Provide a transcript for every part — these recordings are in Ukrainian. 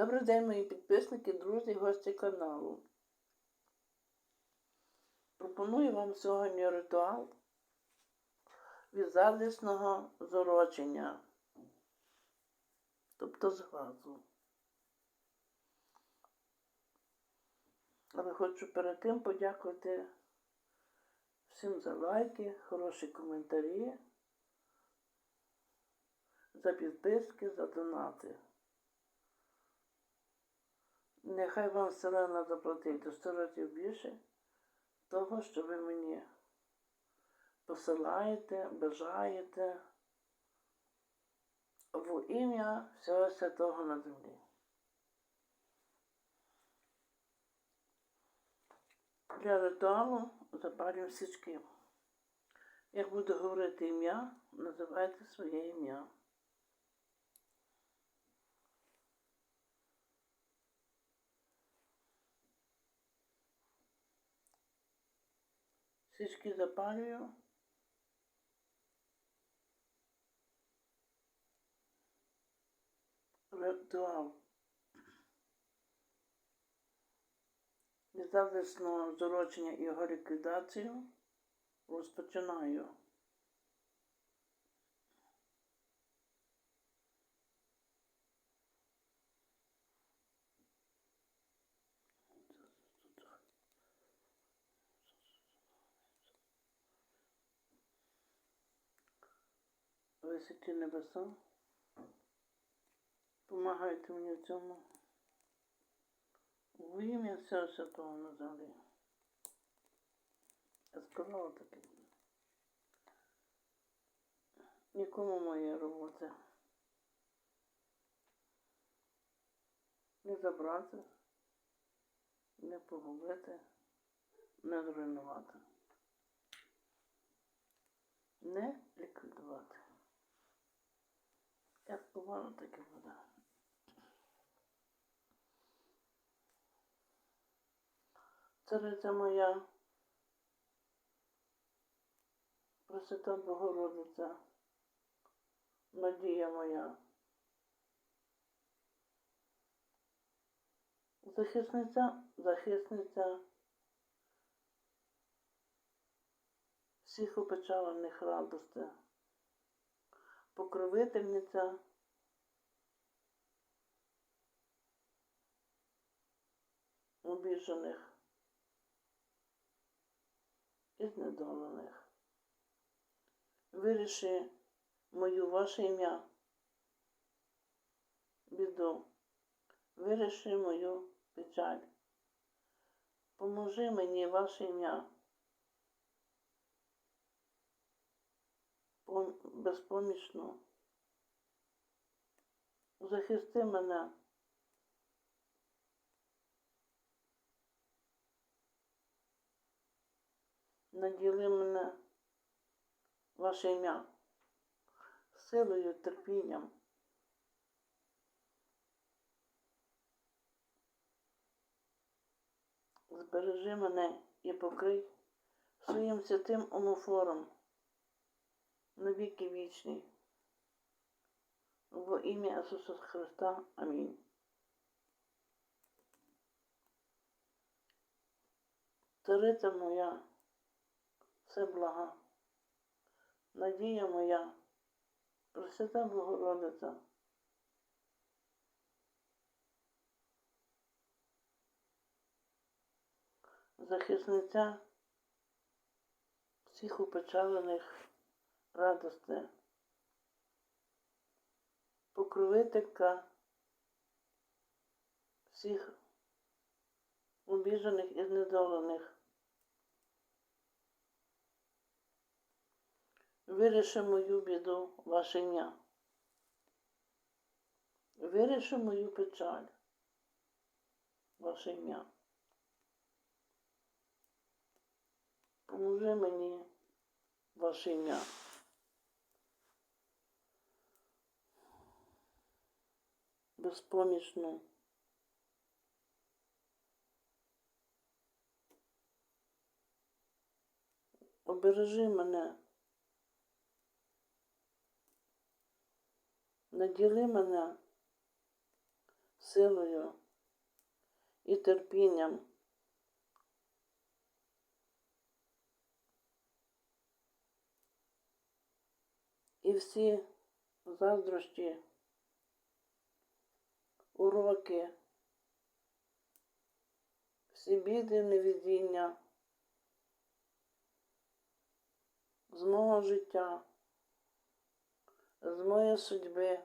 Добрий день, мої підписники, друзі, гості каналу. Пропоную вам сьогодні ритуал від задісного зорочення, тобто зглазу. Але хочу перед тим подякувати всім за лайки, хороші коментарі, за підписки, за донати. Нехай вам вселена заплатить до 100 разів більше того, що ви мені посилаєте, бажаєте в ім'я всього святого на землі. Для ритуалу запалюємо свічки. Як буду говорити ім'я, називайте своє ім'я. Свічки запалюю. Ритуал. Від зависного зорочення і його ліквідацію розпочинаю. Високі небеса. Помагайте мені в цьому. В ім'я всього святого на землі. Я сказала таке. Нікому моєї роботи. Не забрати, не погубити, не зруйнувати. Не ліквідувати. Як сказала, так буде. Цариця моя, Пресвята Богородиця, надія моя, захисниця, захисниця. Всіх опечалених радостей, покровительниця обіжених і знедолених. Виріши мою ваше ім'я, біду, виріши мою печаль. Поможи мені ваше ім'я. Безпомічно. Захисти мене. наділи мене ваше ім'я, силою, терпінням. Збережи мене і покрий своїм святим омофором на віки вічні. Во ім'я Ісуса Христа. Амінь. Цариця моя, все блага. Надія моя, Пресвята Богородиця. Захисниця всіх упечалених радостей, покровителька всіх обіжених і знедолених. Виріши мою біду, ваше ім'я. Виріши мою печаль, ваше ім'я. Поможи мені, ваше ім'я. Безпомічно. Обережи мене. Наділи мене силою і терпінням. І всі заздрощі, уроки, всі біди невідіння з мого життя, з моєї судьби,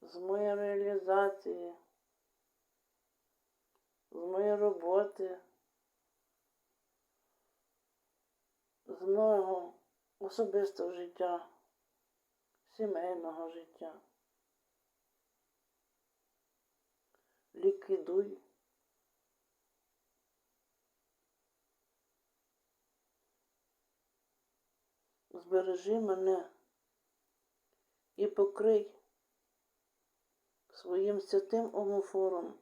з моєї реалізації, з моєї роботи, з мого особистого життя, сімейного життя. Ліквідуй. Збережи мене і покрий своїм святим омофором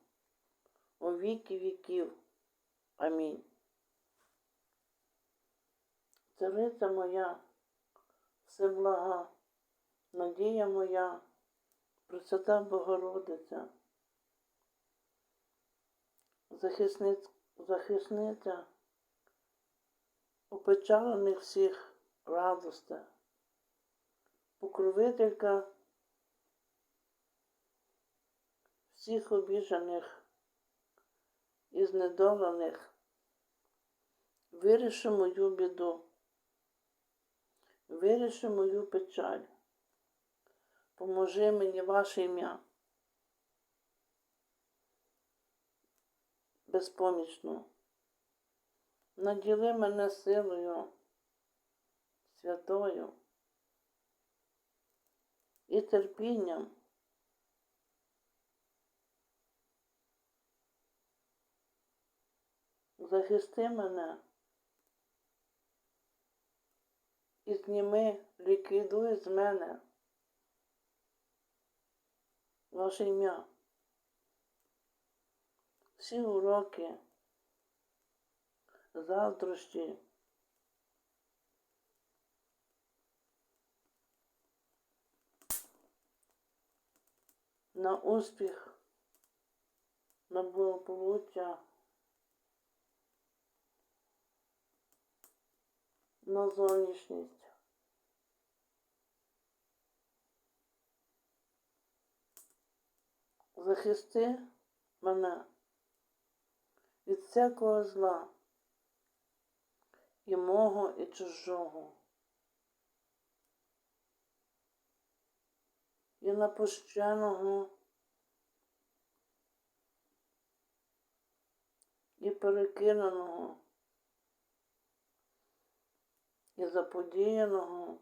у віки віків. Амінь. Цариця моя, всеблага, надія моя, Пресвята Богородиця, захисниць, захисниця опечалених всіх радосте, покровителька всіх обіжених і знедолених, виріши мою біду, виріши мою печаль, поможи мені ваше ім'я. Безпомічно. Наділи мене силою святою і терпінням. Захисти мене і зніми, ліквідуй з мене ваше ім'я. Всі уроки, заздрощі, на успіх, на благополуччя, на зовнішність. Захисти мене від всякого зла і мого, і чужого. і напущеного, і перекиненого, і заподіяного.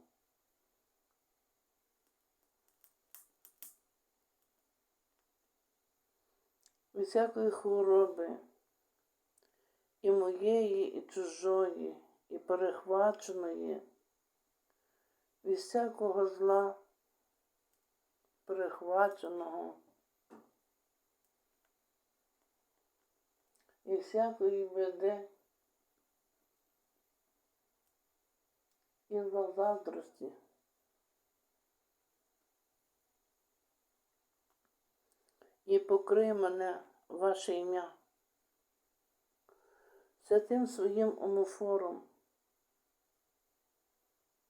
Від всякої хвороби, і моєї, і чужої, і перехваченої, від всякого зла перехваченого. І всякої біди. І за заздрості. І покрий мене ваше ім'я святим своїм омофором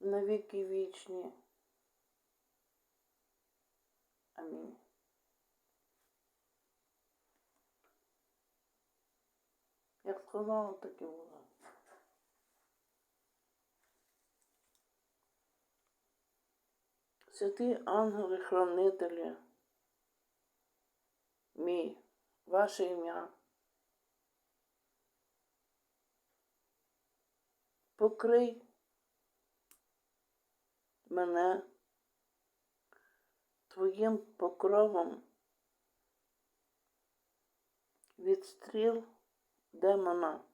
на віки вічні. Амінь. Як сказала, так і було. Святі ангели-хранителі, мій, ваше ім'я. Покрий мене твоїм покровом від стріл демона.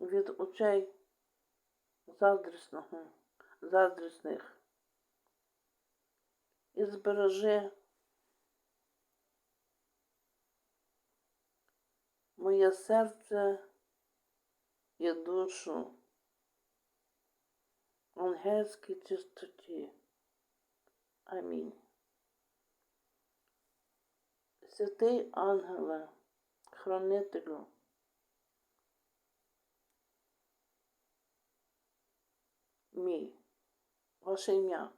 Від очей заздрісного, заздрісних і збережи моє серце і душу ангельській чистоті. Амінь. Святий ангеле, хранителю, мій, ваше ім'я.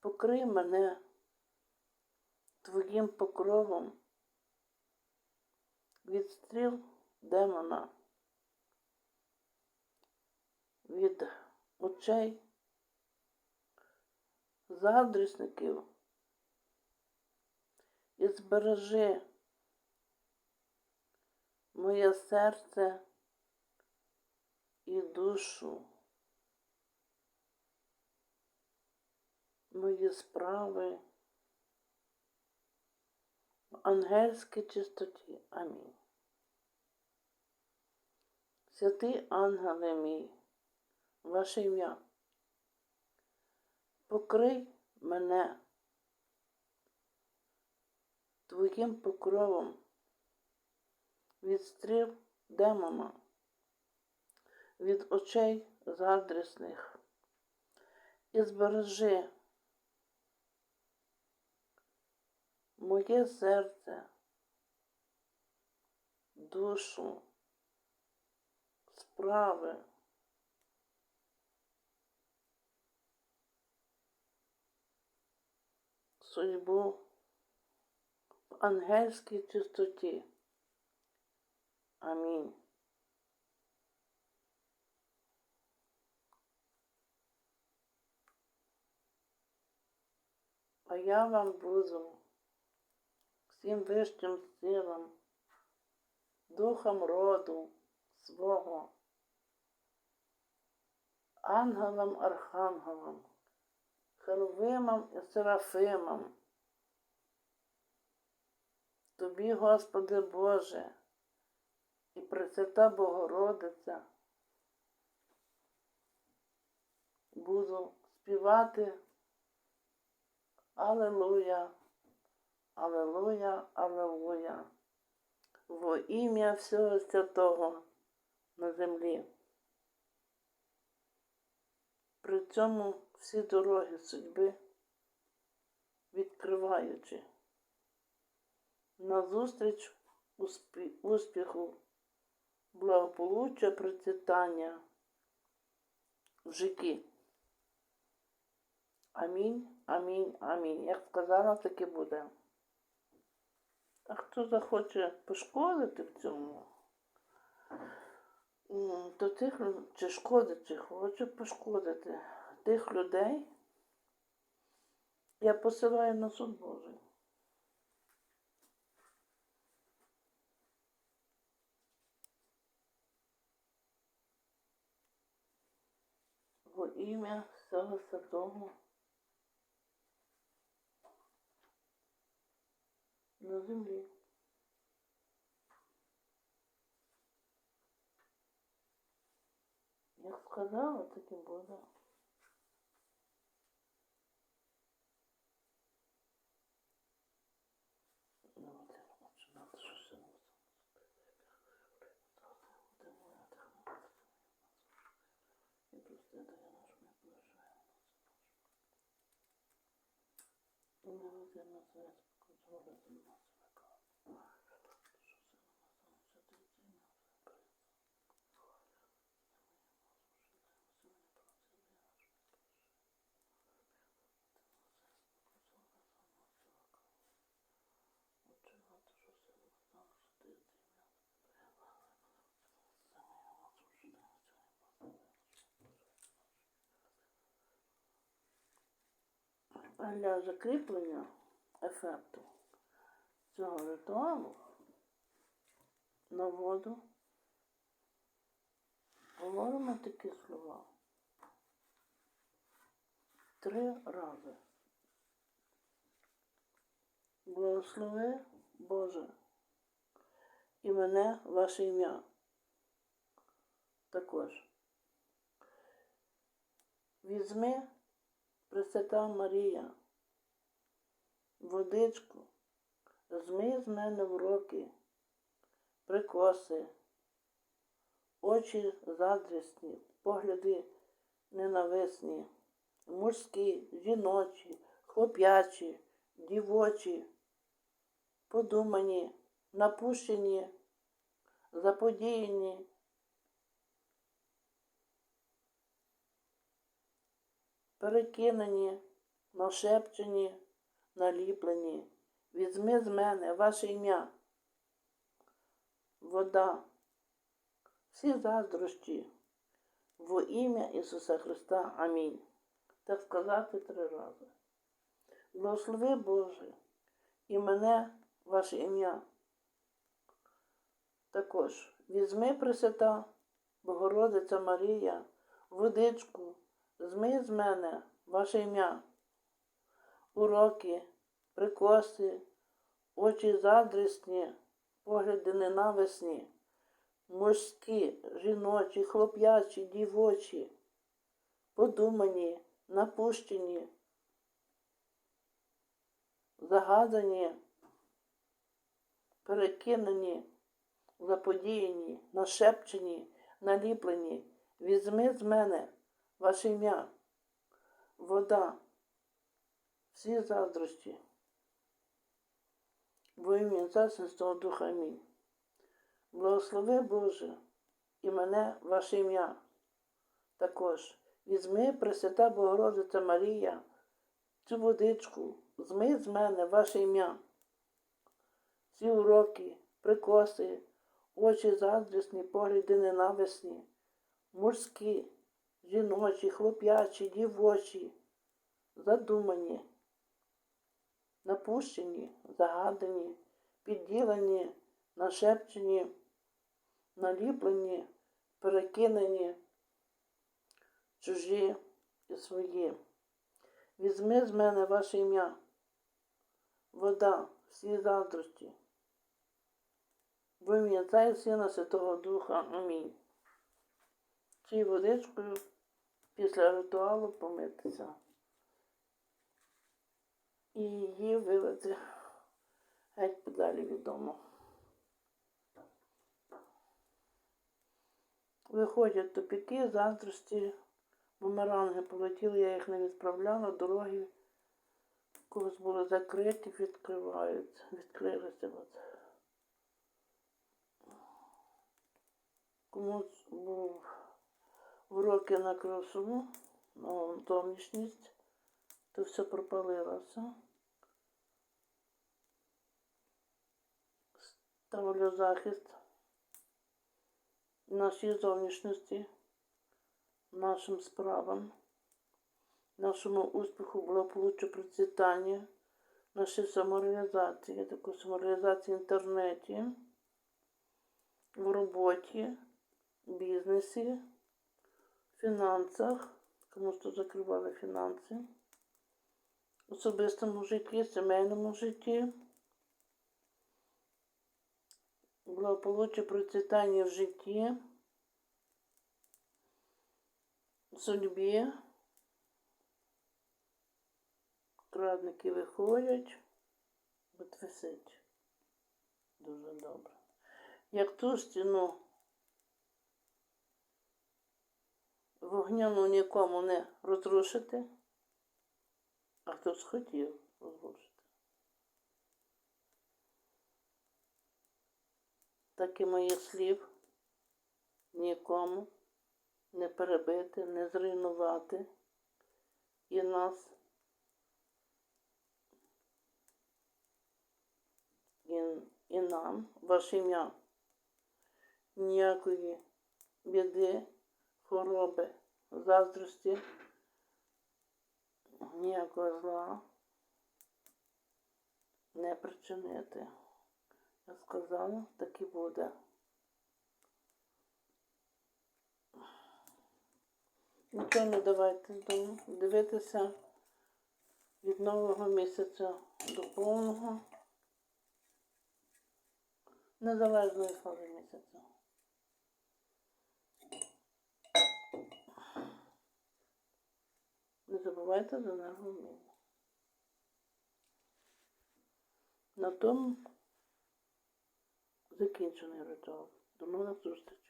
Покрий мене твоїм покровом від стріл демона, від очей заздрісників і збережи моє серце і душу, мої справи в ангельській чистоті. Амінь. Святий ангеле мій, ваше ім'я, покрий мене твоїм покровом від стріл демона, від очей заздрісних і збережи моє серце, душу, справи. Судьбу в ангельській чистоті. Амінь. А я вам буду всім вищим силам, духом роду свого, ангелам, архангелам, херовимам і серафимам. Тобі, Господи Боже, і Пресвята Богородиця, буду співати Алелуя, Алелуя, Алелуя, во ім'я всього святого на землі. При цьому всі дороги судьби відкриваючи назустріч успі- успіху, благополуччя, процвітання в житті. Амінь, амінь, амінь. Як сказала, так і буде. А хто захоче пошкодити в цьому, то тих чи шкодить, чи хоче пошкодити тих людей, я посилаю на суд Божий. Во ім'я всього святого на землі. Як сказала, так і буде. Для закріплення ефекту цього ритуалу на воду говоримо такі слова три рази. Благослови Боже і мене ваше ім'я. Також. Візьми Пресвята Марія, водичку, змий з мене в руки, прикоси, очі заздрісні, погляди ненависні, мужські, жіночі, хлоп'ячі, дівочі, подумані, напущені, заподіяні. Перекинені, нашепчені, наліплені. Візьми з мене ваше ім'я. Вода. Всі заздрощі. Во ім'я Ісуса Христа. Амінь. Так сказати три рази. Благослови Боже і мене ваше ім'я. Також візьми Пресвята, Богородиця Марія, водичку, змий з мене ваше ім'я. Уроки, прикоси, очі заздрісні, погляди ненависні, мужські, жіночі, хлоп'ячі, дівочі, подумані, напущені, загадані, перекинені, заподіяні, нашепчені, наліплені. Візьми з мене ваше ім'я, вода, всі заздрості. Во ім'я Отця Святого Духа Амінь. Благослови Боже і мене ваше ім'я. Також візьми Пресвята Богородиця Марія, цю водичку, зми з мене ваше ім'я. Ці уроки, прикоси, очі заздрісні, погляди ненависні, мужські, жіночі, хлоп'ячі, дівочі, задумані, напущені, загадані, підділені, нашепчені, наліплені, перекинені, чужі і свої. Візьми з мене ваше ім'я, вода, всі заздрості. В ім'я Отця і Сина Святого Духа. Амінь. Цією водичкою після ритуалу помитися. І її вилити геть подалі від дому. Виходять тупіки, заздрості, бумеранги полетіли, я їх не відправляла, дороги когось були закриті, відкриваються, відкрилися. От. Комусь був уроки на красу, на зовнішність, то все пропалилося. Ставлю захист нашій зовнішності, нашим справам, нашому успіху, благополуччю, процвітанні, нашій самореалізації, таку самореалізації в інтернеті, в роботі, бізнесі, фінансах, комусь тут закривали фінанси, особистому житті, сімейному житті, благополуччя, процвітання в житті, судьбі. Крадники виходять, от висить. Дуже добре. Як ту стіну вогняну нікому не розрушити, а хтось хотів розрушити. Так і моїх слів нікому не перебити, не зруйнувати і нас, і, і нам, ваше ім'я, ніякої біди, хвороби, заздрості, ніякого зла не причинити. Я сказала, так і буде. Нічого давайте. Дивитися від нового місяця до повного. Незалежної фази місяця. Не забувайте за енергоміння. На тому закінчений ритуал. До нових зустрічей.